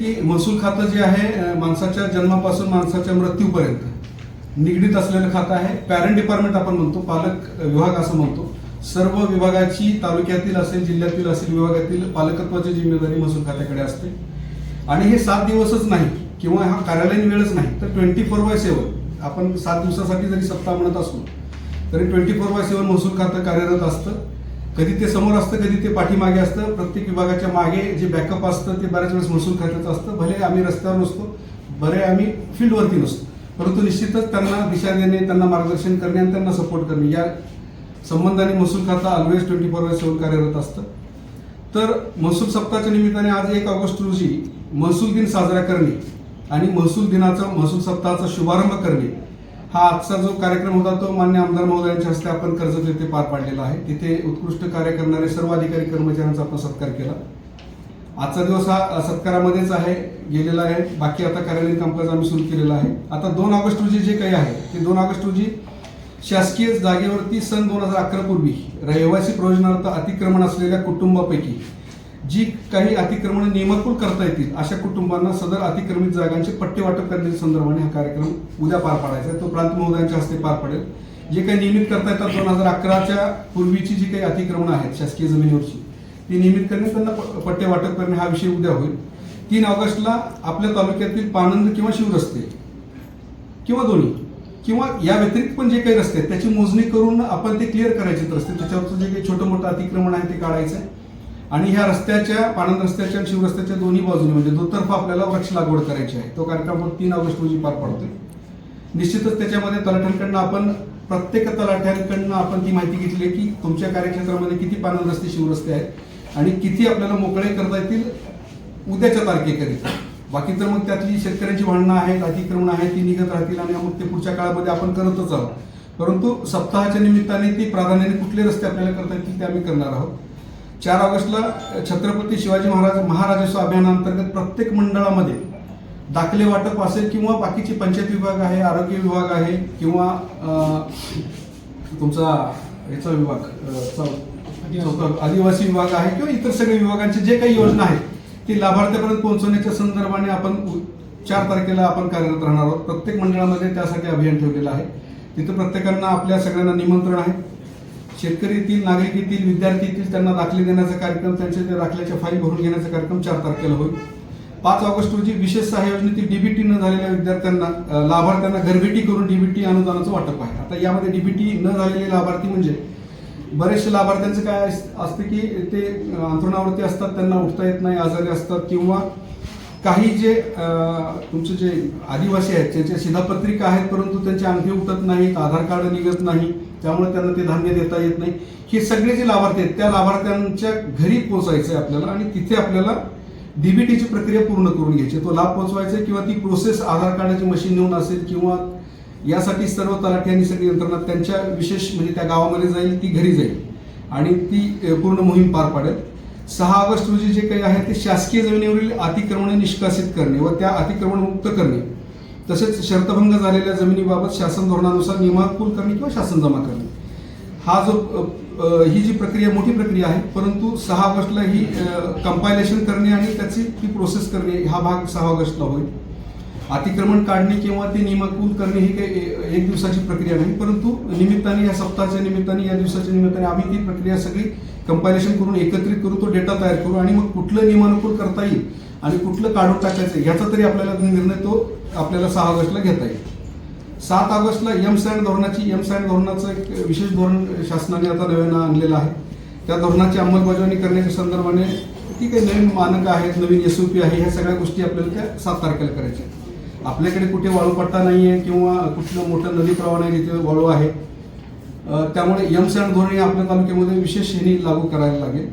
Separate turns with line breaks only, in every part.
की महसूल खातं जे आहे माणसाच्या जन्मापासून माणसाच्या मृत्यूपर्यंत निगडीत असलेलं खातं आहे. पॅरेंट डिपार्टमेंट आपण म्हणतो पालक विभाग असं म्हणतो. सर्व विभागाची तालुक्यातील असेल जिल्ह्यातील असेल विभागातील पालकत्वाची जिम्मेदारी महसूल खात्याकडे असते. आणि हे सात दिवसच नाही किंवा हा कार्यालयीन वेळच नाही तर ट्वेंटी फोर बाय सेवन आपण सात दिवसासाठी जरी सप्ताह म्हणत असलो तरी ट्वेंटी फोर बाय सेवन महसूल खातं कार्यरत असतं. कधी ते समोर असतं कधी ते पाठीमागे असतं. प्रत्येक विभागाच्या मागे जे बॅकअप असतं ते बऱ्याच वेळेस महसूल खात्याचं असतं. भले आम्ही रस्त्यावर नसतो बरे आम्ही फील्डवरती नसतो. परंतु निश्चितच त्यांना दिशा देणे त्यांना मार्गदर्शन करणे आणि त्यांना सपोर्ट करणे. या संबंधाने महसूल खाता always twenty four by seven कार्यरत असतं. तर महसूल सप्ताहाच्या निमित्ताने आज एक ऑगस्ट रोजी महसूल दिन साजरा करणे आणि महसूल दिनाचा महसूल सप्ताहाचा शुभारंभ करणे हा आजचा जो कार्यक्रम होता तो मान्य आमदार महोदयांच्या हस्ते आपण कर्जत येथे पार पाडलेला आहे. तिथे उत्कृष्ट कार्य करणारे सर्व अधिकारी कर्मचाऱ्यांचा आपण सत्कार केला. आजचा दिवस हा सत्कारामध्येच आहे गेलेला आहे. बाकी आता कार्यालयीन कामकाज आम्ही सुरू केलेलं आहे. आता दोन ऑगस्ट रोजी जे काही आहे ते दोन ऑगस्ट रोजी शासकीय जागेवरती सन दोन हजार अकरा पूर्वी रहिवासी प्रयोजनार्थ अतिक्रमण असलेल्या कुटुंबापैकी जी काही अतिक्रमण नियमाकुल करता येतील अशा कुटुंबांना सदर अतिक्रमित जागांचे पट्टे वाटप करण्याच्या संदर्भाने हा कार्यक्रम उद्या पार पाडायचा आहे. तो प्रांत महोदयांच्या हस्ते पार पडेल. जे काही नियमित करता येतात दोन हजार अकराच्या पूर्वीची जी काही अतिक्रमण आहेत शासकीय जमिनीवरची ती नियमित करणे त्यांना पट्टे वाटप करणे हा विषय उद्या होईल. तीन ऑगस्टला आपल्या तालुक्यातील पानंद किंवा शिवरस्ते किंवा दोन्ही किंवा या व्यतिरिक्त पण जे काही रस्ते आहेत त्याची मोजणी करून आपण ते क्लिअर करायचे रस्ते. त्याच्यावरचं जे काही छोटं मोठं अतिक्रमण आहे ते काढायचं आहे. आणि ह्या रस्त्याच्या पाणंद रस्त्याच्या आणि शिवरस्त्याच्या दोन्ही बाजूने म्हणजे दोतर्फ आपल्याला वृक्ष लागवड करायची आहे तो कार्यक्रम मग तीन ऑगस्ट रोजी पार पडतोय. निश्चितच त्याच्यामध्ये तलाठ्यांकडनं आपण प्रत्येक तलाठ्यांकडनं आपण ती माहिती घेतली आहे की तुमच्या कार्यक्षेत्रामध्ये किती पाणंद रस्ते शिवरस्ते आहेत आणि किती आपल्याला मोकळे करता येतील उद्याच्या तारखेकरिता. बाकी तर मग त्यातली शेतकऱ्यांची भांडणं आहेत अतिक्रमण आहेत ती निघत राहतील आणि मग ते पुढच्या काळामध्ये आपण करतच आहोत. परंतु सप्ताहाच्या निमित्ताने ती प्राधान्याने कुठले रस्ते आपल्याला करता येतील ते आम्ही करणार आहोत. चार ऑगस्टला छत्रपती शिवाजी महाराज महाराजस्व अभियानांतर्गत प्रत्येक मंडळामध्ये दाखले वाटप असेल किंवा बाकीचे पंचायत विभाग आहे आरोग्य विभाग आहे किंवा तुमचा याचा विभाग आदिवासी. विभाग आहे किंवा इतर सगळे विभागांचे जे काही योजना आहेत ती लाभार्थ्यापर्यंत पोहोचवण्याच्या संदर्भाने आपण चार तारखेला आपण कार्यरत राहणार आहोत. प्रत्येक मंडळामध्ये त्यासाठी अभियान ठेवलेलं आहे. तिथं प्रत्येकांना आपल्या सगळ्यांना निमंत्रण आहे. शेतकरी येतील नागरिक येतील विद्यार्थी येतील त्यांना दाखले देण्याचा कार्यक्रम त्यांच्या त्या दाखल्याच्या फाईल भरून घेण्याचा कार्यक्रम चार तारखेला होईल. पाच ऑगस्ट रोजी विशेष सहाय्य योजनेतील डीबीटी न झालेल्या विद्यार्थ्यांना लाभार्थ्यांना घरभेटी करून डीबीटी अनुदानाचं वाटप आहे. आता यामध्ये डीबीटी न झालेले लाभार्थी म्हणजे बरेचसे लाभार्थ्यांचं काय अस- असतं की ते अंथरुणावरती असतात त्यांना उठता येत नाही आजारी असतात किंवा काही जे तुमचे जे आदिवासी आहेत त्यांच्या शिधापत्रिका आहेत परंतु त्यांचे अंगठी उठत नाहीत आधार कार्ड निघत नाही त्यामुळे त्यांना ते धान्य देता येत नाही. हे सगळे जे लाभार्थी आहेत त्या लाभार्थ्यांच्या घरी पोहोचायचं आहे आपल्याला आणि तिथे आपल्याला डीबीटीची प्रक्रिया पूर्ण करून घ्यायची तो लाभ पोहोचवायचा किंवा ती प्रोसेस आधार कार्डाची मशीन नेऊन असेल किंवा यासाठी सर्व तलाठ्यांनी सगळी यंत्रणा त्यांच्या विशेष म्हणजे त्या गावामध्ये जाईल ती घरी जाईल. आणि ती पूर्ण मोहीम पार पाडेल. सहा ऑगस्ट रोजी जे काही आहे ते शासकीय जमिनीवरील अतिक्रमणे निष्कासित करणे व त्या अतिक्रमण मुक्त करणे. तसेच शर्तभंग झालेल्या जमिनीबाबत शासन धोरणानुसार नियमाकुल करणे किंवा शासन जमा करणे. हा जो ही जी प्रक्रिया मोठी प्रक्रिया आहे परंतु सहा ऑगस्टला ही कंपायलेशन करणे आणि त्याची ती प्रोसेस करणे हा भाग सहा ऑगस्टला होईल. अतिक्रमण काढणे किंवा ते नियमाकूल करणे ही काही एक दिवसाची प्रक्रिया नाही परंतु निमित्ताने या सप्ताहाच्या निमित्ताने या दिवसाच्या निमित्ताने आम्ही ती प्रक्रिया सगळी कंपायलेशन करून एकत्रित करू तो डेटा तयार करू आणि मग कुठलं नियमानुकूल करता येईल आणि कुठलं काढून टाकायचं ह्याचा तरी आपल्याला निर्णय तो आपल्याला सहा ऑगस्टला घेता येईल सात ऑगस्टला एम सँड धोरणाची एम सॅन्ड धोरणाचं एक विशेष धोरण शासनाने आता नव्यानं आणलेलं आहे त्या धोरणाची अंमलबजावणी करण्याच्या संदर्भाने ती काही नवीन मानकं आहेत नवीन एस पी आहे ह्या सगळ्या गोष्टी आपल्याला त्या सात तारखेला करायच्या आहेत. आपल्याकडे कुठे वाळूपट्टा नाही आहे किंवा कुठलं मोठं नदी प्रवाह नाही तिथे वाळू आहे. त्यामुळे एम धोरण हे आपल्या तालुक्यामध्ये विशेष श्रेणी लागू करायला लागेल.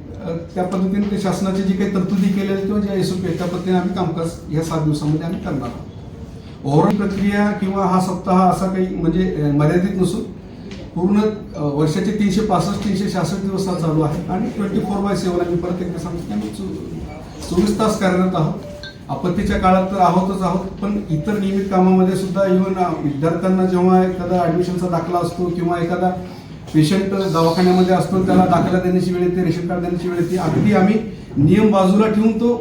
त्या पद्धतीने ते शासनाची जी काही तरतुदी केल्या आहेत किंवा ज्या एस आहेत त्या पद्धतीने आम्ही कामकाज ह्या सात दिवसामध्ये आम्ही करणार आहोत. ओव्हरऑल प्रक्रिया किंवा हा सप्ताह असा काही म्हणजे मर्यादित नसून पूर्ण वर्षाचे तीनशे पासष्ट तीनशे सहासष्ट दिवस हा चालू आहे आणि ट्वेंटी फोर बाय सेवन आम्ही परत एकदा सांगतो की आम्ही चो- चोवीस तास कार्यरत आहोत. आपत्तीच्या काळात तर आहोतच आहोत पण इतर नियमित कामामध्ये सुद्धा इव्हन विद्यार्थ्यांना जेव्हा एखादा ऍडमिशनचा दाखला असतो किंवा एखादा पेशंट दवाखान्यामध्ये असतो त्याला दाखला देण्याची वेळ येते रेशन कार्ड देण्याची वेळ येते. अगदी आम्ही नियम बाजूला ठेवून तो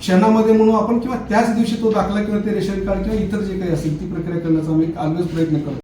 क्षणामध्ये म्हणू आपण किंवा त्याच दिवशी तो दाखला किंवा ते रेशन कार्ड किंवा इतर जे काही असेल ती प्रक्रिया करण्याचा आम्ही ऑलवेज प्रयत्न करतो.